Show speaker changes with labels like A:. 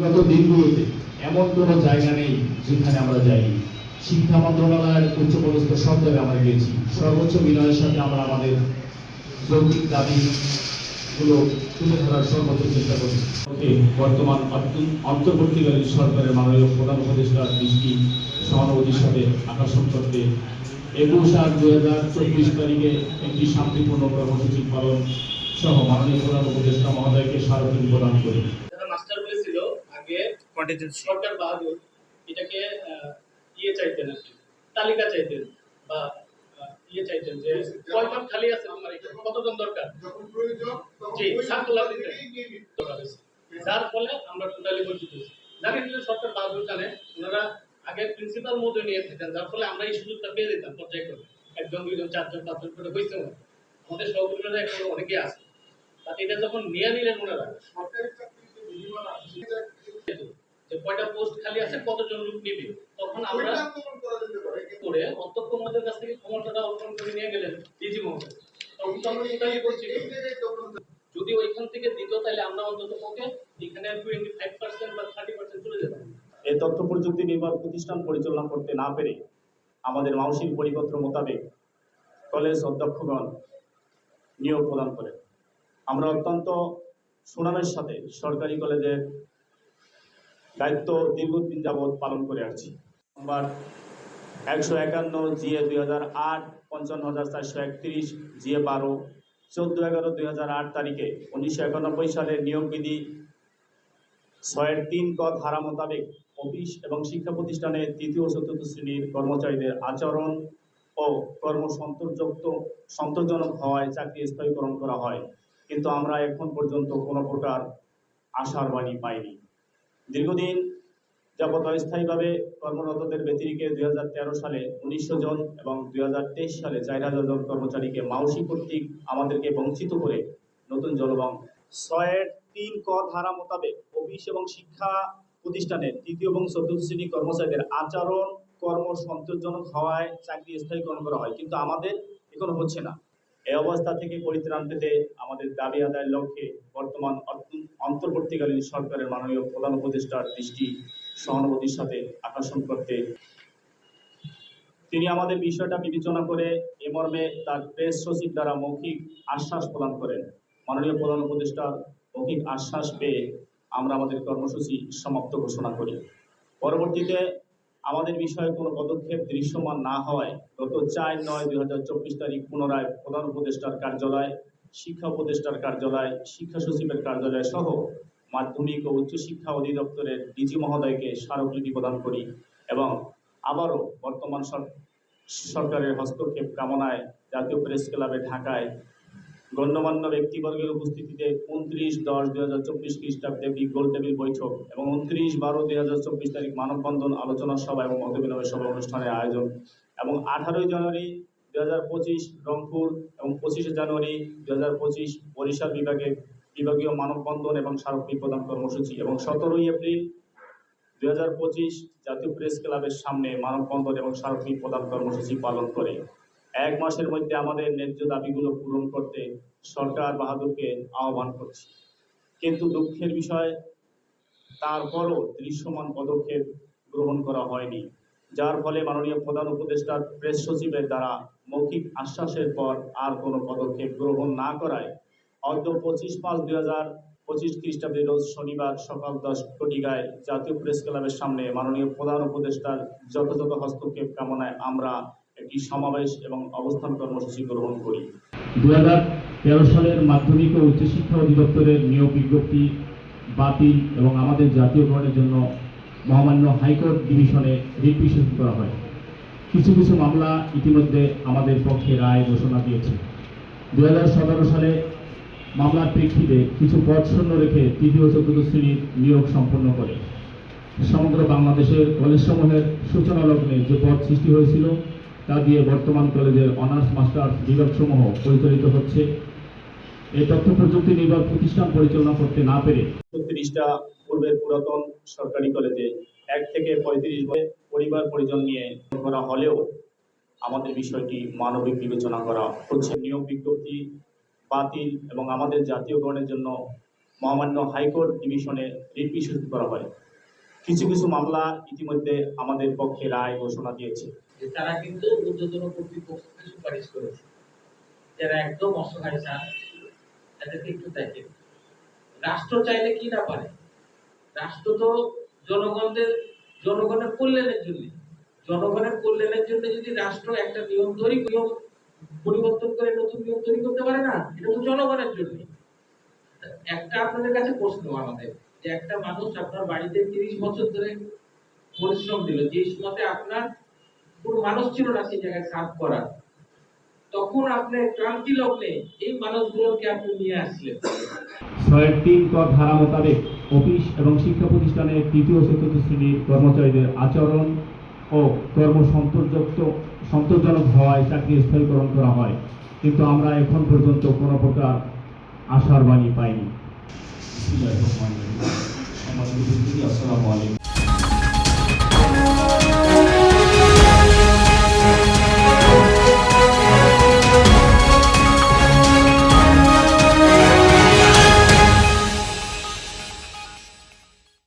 A: গত দিনগুলোতে এমন কোনো জায়গা নেই যেখানে আমরা যাইনি। শিক্ষা মন্ত্রণালয়ের উচ্চপদস্থ সব জায়গায় আমরা গিয়েছি। সর্বোচ্চ বিনয়ের সাথে আমরা আমাদের যৌক্তিক দাবিগুলো তুলে ধরার সর্বোচ্চ চেষ্টা করি বর্তমান অন্ত- অন্তর্বর্তীকালীন সরকারের মাননীয় প্রধান উপদেষ্টার দৃষ্টি সহানুভূতির সাথে আকর্ষণ করতে একুশ আট দুই হাজার চব্বিশ তারিখে একটি শান্তিপূর্ণ কর্মসূচি পালন সহ মাননীয় প্রধান উপদেষ্টা মহোদয়কে স্মারকলিপি প্রদান করি।
B: আগে
C: কন্টিজেন্সি
B: সরকার বাহাদুর এটাকে ইয়ে চাইতেন আর কি তালিকা চাইতেন বা ইয়ে চাইতেন যে কয় পদ খালি আছে আমার এখানে কতজন দরকার?
D: যখন প্রয়োজন
B: জি, সার্কুলার। যার ফলে আমরা টোটালি বঞ্চিত জানেন যে সরকার বাহাদুর জানে ওনারা আগে প্রিন্সিপাল মোডে নিয়ে থাকেন যার ফলে আমরা এই সুযোগটা পেয়ে যেতাম পর্যায়ক্রমে। একজন দুইজন চারজন পাঁচজন করে হয়েছে আমাদের সহকর্মীরা এখন অনেকে আছে। তাতে এটা যখন নিয়ে নিলেন ওনারা
D: সরকারি চাকরিতে বিনিময় আছে।
B: যে কয়টা পোস্ট খালি আছে কতজন লোক নিবে? তখন আমরা
D: করা
B: অধ্যক্ষ মহোদয়ের কাছ থেকে ক্ষমতাটা অর্পণ করে নিয়ে গেলেন ডিজি মহোদয়? তখন তো আমরা টোটালি
D: তখন
B: যদি ওইখান থেকে দিত তাহলে আমরা অন্তত পক্ষে এখানে টোয়েন্টি ফাইভ পার্সেন্ট বা থার্টি পার্সেন্ট চলে যেতাম।
E: এই তথ্য প্রযুক্তি নির্ভর প্রতিষ্ঠান পরিচালনা করতে না পেরে আমাদের মানসিক পরিপত্র মোতাবেক কলেজ অধ্যক্ষগণ নিয়োগ প্রদান করে আমরা অত্যন্ত সুনামের সাথে সরকারি কলেজের দায়িত্ব দীর্ঘদিন যাবৎ পালন করে আসছি। নম্বর একশো একান্ন জিএ দুই হাজার আট, পঞ্চান্ন হাজার চারশো একত্রিশ, জিএ বারো, চোদ্দ এগারো দুই হাজার আট তারিখে উনিশশো একানব্বই সালের নিয়োগ বিধি ছয়ের তিন ক ধারা মোতাবেক অফিস এবং শিক্ষা প্রতিষ্ঠানে তৃতীয় ও চতুর্থ শ্রেণির কর্মচারীদের আচরণ ও কর্ম সন্তোষযুক্ত সন্তোষজনক হওয়ায় চাকরি স্থগিতকরণ করা হয়। কিন্তু আমরা এখন পর্যন্ত কোনো প্রকার আশার বাণী পাইনি। দীর্ঘদিন যাবত অস্থায়ীভাবে কর্মরতদের ব্যতিরিকে দুই হাজার তেরো সালে উনিশশো জন এবং দুই হাজার তেইশ সালে চার হাজার জন কর্মচারীকে মাউসি কর্তৃক আমাদেরকে বঞ্চিত করে নতুন জলবাং ছয়ের তিন ক ধারা মোতাবেক অফিস এবং শিক্ষা প্রতিষ্ঠানের তৃতীয় এবং চতুর্থ শ্রেণি কর্মচারীদের আচরণ কর্ম সন্তোষজনক হওয়ায় চাকরি স্থায়ীকরণ করা হয়। কিন্তু আমাদের এখনও হচ্ছে না। এই অবস্থা থেকে পরিত্রাণ পেতে আমাদের দাবি আদায়ের লক্ষ্যে বর্তমান অন্তর্বর্তীকালীন সরকারের মাননীয় প্রধান উপদেষ্টার দৃষ্টি সহানুভূতির সাথে আকর্ষণ করতে। তিনি আমাদের বিষয়টা বিবেচনা করে এ মর্মে তার প্রেস সচিব দ্বারা মৌখিক আশ্বাস প্রদান করেন। মাননীয় প্রধান উপদেষ্টার মৌখিক আশ্বাস পেয়ে আমরা আমাদের কর্মসূচি সমাপ্ত ঘোষণা করি। পরবর্তীতে আমাদের বিষয়ে কোনো পদক্ষেপ দৃশ্যমান না হওয়ায় গত চার নয় দুই হাজার চব্বিশ তারিখ পুনরায় প্রধান উপদেষ্টার কার্যালয়, শিক্ষা উপদেষ্টার কার্যালয়, শিক্ষা সচিবের কার্যালয় সহ মাধ্যমিক ও উচ্চশিক্ষা অধিদপ্তরের ডিজি মহোদয়কে স্মারকলিপি প্রদান করি এবং আবারও বর্তমান সরকারের হস্তক্ষেপ কামনায় জাতীয় প্রেস ক্লাবে ঢাকায় গণ্যমান্য ব্যক্তিবর্গের উপস্থিতিতে উনত্রিশ দশ দুই হাজার চব্বিশ খ্রিস্টাব্দে একটি গোল টেবিল বৈঠক এবং উনত্রিশ বারো দুই হাজার চব্বিশ তারিখ মানববন্ধন, আলোচনা সভা এবং মতবিনিময় সভা অনুষ্ঠানের আয়োজন এবং আঠারোই জানুয়ারি দুই হাজার পঁচিশ রংপুর এবং পঁচিশে জানুয়ারি দুই হাজার পঁচিশ বরিশাল বিভাগে বিভাগীয় মানববন্ধন এবং স্মারকলিপি প্রদান কর্মসূচি এবং সতেরোই এপ্রিল দুই হাজার পঁচিশ জাতীয় প্রেস ক্লাবের সামনে মানববন্ধন এবং স্মারকলিপি প্রদান কর্মসূচি পালন করে। এক মাসের মধ্যে আমাদের ন্যায্য দাবিগুলো পূরণ করতে সরকার বাহাদুরকে আহ্বান করছি। কিন্তু দুঃখের বিষয়, তারপরও দৃশ্যমান পদক্ষেপ গ্রহণ করা হয়নি, যার ফলে মাননীয় প্রধান উপদেষ্টার প্রেস সচিবের দ্বারা মৌখিক আশ্বাসের পর আর কোনো পদক্ষেপ গ্রহণ না করায় অর্ধ পঁচিশ পাঁচ দুই হাজার পঁচিশ খ্রিস্টাব্দে রোজ শনিবার সকাল দশ ঘটিকায় জাতীয় প্রেস ক্লাবের সামনে মাননীয় প্রধান উপদেষ্টার যথাযথ হস্তক্ষেপ কামনায় আমরা একটি সমাবেশ এবং অবস্থান কর্মসূচি গ্রহণ করি।
A: দু তেরো সালের মাধ্যমিক ও উচ্চশিক্ষা অধিদপ্তরের নিয়োগ বিজ্ঞপ্তি বাতিল এবং আমাদের জাতীয়করণের জন্য মহামান্য হাইকোর্ট ডিভিশনে রিট করা হয়। কিছু কিছু মামলা ইতিমধ্যে আমাদের পক্ষে রায় ঘোষণা দিয়েছে। দু হাজার সতেরো সালে মামলার প্রেক্ষিতে কিছু পদ শূন্য রেখে তৃতীয় চতুর্থ শ্রেণির নিয়োগ সম্পন্ন করে। সমগ্র বাংলাদেশের কলেজসমূহের সূচনা লগ্নে যে পদ সৃষ্টি হয়েছিল তা দিয়ে বর্তমান কলেজের অনার্স, মাস্টার্স বিভাগসমূহ পরিচালিত হচ্ছে। এই তথ্য প্রযুক্তি নির্ভর প্রতিষ্ঠান পরিচালনা করতে না পেরে
E: ছত্রিশটা পূর্বের পুরাতন সরকারি কলেজে এক থেকে পঁয়ত্রিশ পরিবার পরিজন নিয়ে করা হলেও আমাদের বিষয়টি মানবিক বিবেচনা করা হচ্ছে। নিয়োগ বিজ্ঞপ্তি বাতিল এবং আমাদের জাতীয়করণের জন্য
F: মহামান্য হাইকোর্ট ডিভিশনে রিট পিটিশন করা হয়। কিছু কিছু মামলা ইতিমধ্যে আমাদের পক্ষে রায় ঘোষণা দিয়েছে।
C: যে তারা কিন্তু ঊর্ধ্বতন কর্তৃপক্ষকে সুপারিশ করেছে। যারা একদম অসহায় চান তাদেরকে একটু দেখেন রাষ্ট্র চাইলে কি না পারে? রাষ্ট্র তো জনগণদের, জনগণের কল্যাণের জন্য। জনগণের কল্যাণের জন্য যদি রাষ্ট্র একটা নিয়ম তৈরি, নিয়ম পরিবর্তন করে নতুন নিয়ম তৈরি করতে পারে না? এটা তো জনগণের জন্য। একটা আপনাদের কাছে প্রশ্ন আমাদের, যে একটা মানুষ আপনার বাড়িতে তিরিশ বছর ধরে পরিশ্রম দিল, যে সময়তে আপনার কোনো মানুষ ছিল না সেই জায়গায় সার্ভ করার তখন আপনি ক্রান্তি লগ্নে এই মানুষগুলোকে আপনি নিয়ে আসলেন।
E: ছয়ের তিন ক ধারা মোতাবেক অফিস এবং শিক্ষা প্রতিষ্ঠানের তৃতীয় চতুর্থ শ্রেণির কর্মচারীদের আচরণ ও কর্ম সন্তোষযুক্ত সন্তোষজনক হওয়ায় চাকরি স্থগিতকরণ করা হয়। কিন্তু আমরা এখন পর্যন্ত কোনো প্রকার আশার বাণী পাইনি।
G: আসসালামু আলাইকুম।